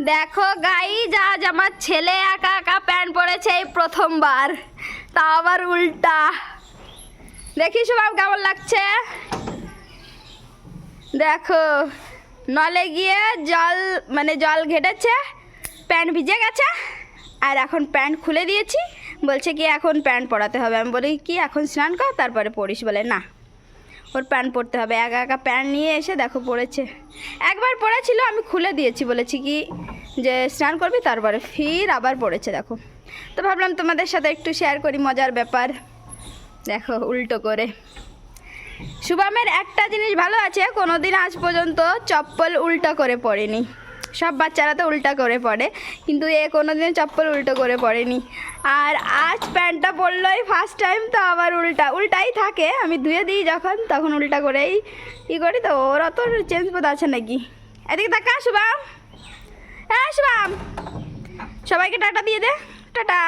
দেখো গাই যা আমার ছেলে একা একা প্যান্ট পরেছে এই প্রথমবার। তা আবার উল্টা। দেখি শুভাব কেমন লাগছে? দেখো, নলে গিয়ে জল মানে জল ঘেটেছে, প্যান্ট ভিজে গেছে, আর এখন প্যান্ট খুলে দিয়েছি। বলছে কি, এখন প্যান্ট পরাতে হবে। আমি বলি, কি, এখন স্নান কর, তারপরে পড়িস। বলে, না। ওর প্যান্ট পরতে হবে। একা একা প্যান্ট নিয়ে এসে দেখো পড়েছে। একবার পড়েছিল, আমি খুলে দিয়েছি বলেছি কি যে স্নান করবি, তারপরে ফির আবার পড়েছে, দেখো। তো ভাবলাম তোমাদের সাথে একটু শেয়ার করি, মজার ব্যাপার। দেখো, উল্টো করে। শুভামের একটা জিনিস ভালো আছে, কোনোদিন আজ পর্যন্ত চপ্পল উল্টো করে পড়েনি সব বাচ্চারা তো উল্টা করে পড়ে, কিন্তু এ কোনোদিন চপ্পল উল্টো করে পড়েনি। আর আজ প্যান্টটা পরলোই ফার্স্ট টাইম তো আবার উল্টা, উল্টাই থাকে। আমি ধুয়ে দিই যখন, তখন উল্টা করেই ই করি তো, ওর অত চেঞ্জ বোধ আছে নাকি? এদিকে তাকা শুভাম। হ্যাঁ শুভাম। সবাইকে টাটা দিয়ে দে। টাটা।